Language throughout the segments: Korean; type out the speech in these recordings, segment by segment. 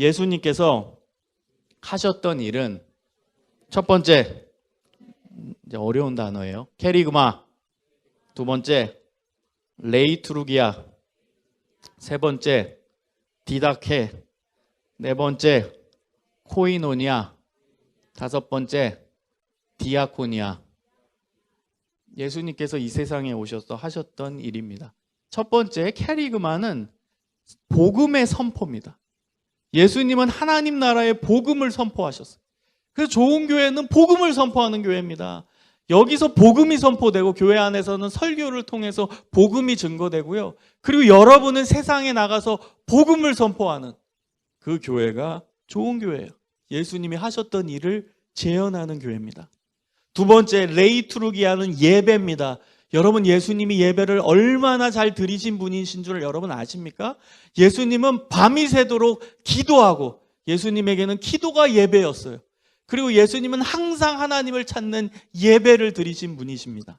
예수님께서 하셨던 일은 첫 번째 이제 어려운 단어예요. 캐리그마. 두 번째 레이투루기아. 세 번째 디다케. 네 번째 코이노니아. 다섯 번째 디아코니아. 예수님께서 이 세상에 오셔서 하셨던 일입니다. 첫 번째 캐리그마는 복음의 선포입니다. 예수님은 하나님 나라의 복음을 선포하셨어요. 그래서 좋은 교회는 복음을 선포하는 교회입니다. 여기서 복음이 선포되고 교회 안에서는 설교를 통해서 복음이 증거되고요. 그리고 여러분은 세상에 나가서 복음을 선포하는 그 교회가 좋은 교회예요. 예수님이 하셨던 일을 재현하는 교회입니다. 두 번째 레이투르기아는 예배입니다. 여러분 예수님이 예배를 얼마나 잘 드리신 분이신 줄 여러분 아십니까? 예수님은 밤이 새도록 기도하고 예수님에게는 기도가 예배였어요. 그리고 예수님은 항상 하나님을 찾는 예배를 드리신 분이십니다.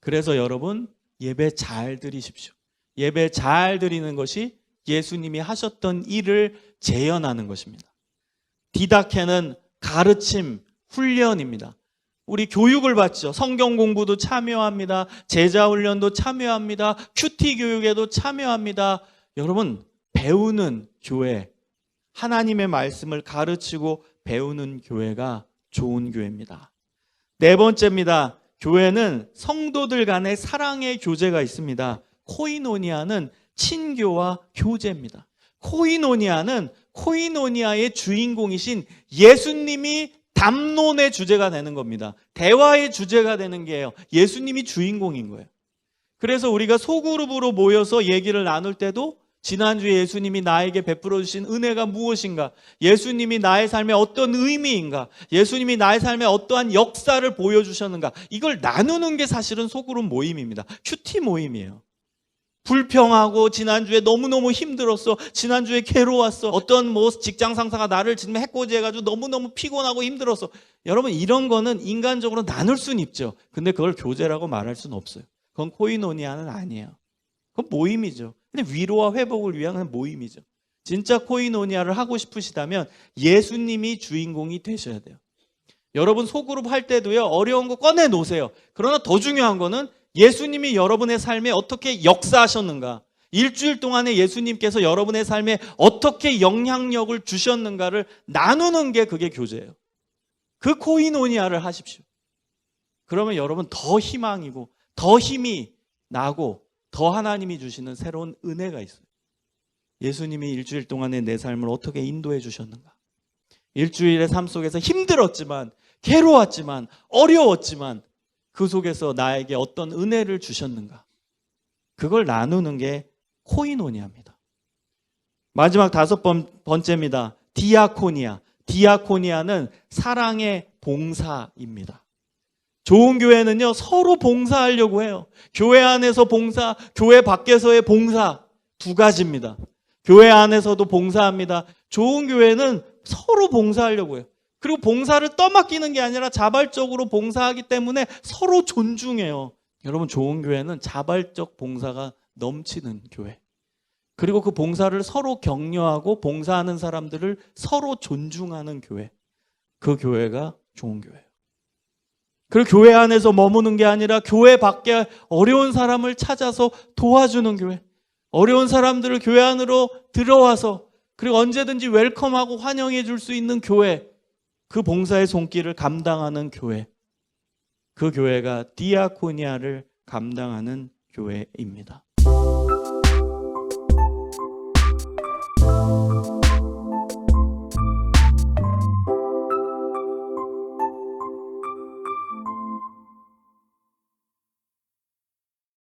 그래서 여러분 예배 잘 드리십시오. 예배 잘 드리는 것이 예수님이 하셨던 일을 재현하는 것입니다. 디다케는 가르침, 훈련입니다. 우리 교육을 받죠. 성경 공부도 참여합니다. 제자 훈련도 참여합니다. 큐티 교육에도 참여합니다. 여러분, 배우는 교회, 하나님의 말씀을 가르치고 배우는 교회가 좋은 교회입니다. 네 번째입니다. 교회는 성도들 간의 사랑의 교제가 있습니다. 코이노니아는 친교와 교제입니다. 코이노니아는 코이노니아의 주인공이신 예수님이 담론의 주제가 되는 겁니다. 대화의 주제가 되는 게요. 예수님이 주인공인 거예요. 그래서 우리가 소그룹으로 모여서 얘기를 나눌 때도 지난주에 예수님이 나에게 베풀어 주신 은혜가 무엇인가? 예수님이 나의 삶에 어떤 의미인가? 예수님이 나의 삶에 어떠한 역사를 보여주셨는가? 이걸 나누는 게 사실은 소그룹 모임입니다. 큐티 모임이에요. 불평하고 지난주에 너무너무 힘들었어. 지난주에 괴로웠어. 어떤 뭐 직장 상사가 나를 지금 해코지 해가지고 너무너무 피곤하고 힘들었어. 여러분 이런 거는 인간적으로 나눌 수는 있죠. 근데 그걸 교제라고 말할 수는 없어요. 그건 코이노니아는 아니에요. 그건 모임이죠. 근데 위로와 회복을 위한 모임이죠. 진짜 코이노니아를 하고 싶으시다면 예수님이 주인공이 되셔야 돼요. 여러분 소그룹 할 때도요 어려운 거 꺼내 놓으세요. 그러나 더 중요한 거는 예수님이 여러분의 삶에 어떻게 역사하셨는가? 일주일 동안에 예수님께서 여러분의 삶에 어떻게 영향력을 주셨는가를 나누는 게 그게 교제예요. 그 코이노니아를 하십시오. 그러면 여러분 더 희망이고 더 힘이 나고 더 하나님이 주시는 새로운 은혜가 있어요. 예수님이 일주일 동안에 내 삶을 어떻게 인도해 주셨는가? 일주일의 삶 속에서 힘들었지만, 괴로웠지만, 어려웠지만, 그 속에서 나에게 어떤 은혜를 주셨는가? 그걸 나누는 게 코이노니아입니다. 마지막 다섯 번, 번째입니다. 디아코니아. 디아코니아는 사랑의 봉사입니다. 좋은 교회는요, 서로 봉사하려고 해요. 교회 안에서 봉사, 교회 밖에서의 봉사 두 가지입니다. 교회 안에서도 봉사합니다. 좋은 교회는 서로 봉사하려고 해요. 그리고 봉사를 떠맡기는 게 아니라 자발적으로 봉사하기 때문에 서로 존중해요. 여러분, 좋은 교회는 자발적 봉사가 넘치는 교회. 그리고 그 봉사를 서로 격려하고 봉사하는 사람들을 서로 존중하는 교회. 그 교회가 좋은 교회예요. 그리고 교회 안에서 머무는 게 아니라 교회 밖에 어려운 사람을 찾아서 도와주는 교회. 어려운 사람들을 교회 안으로 들어와서 그리고 언제든지 웰컴하고 환영해 줄 수 있는 교회. 그 봉사의 손길을 감당하는 교회. 그 교회가 디아코니아를 감당하는 교회입니다.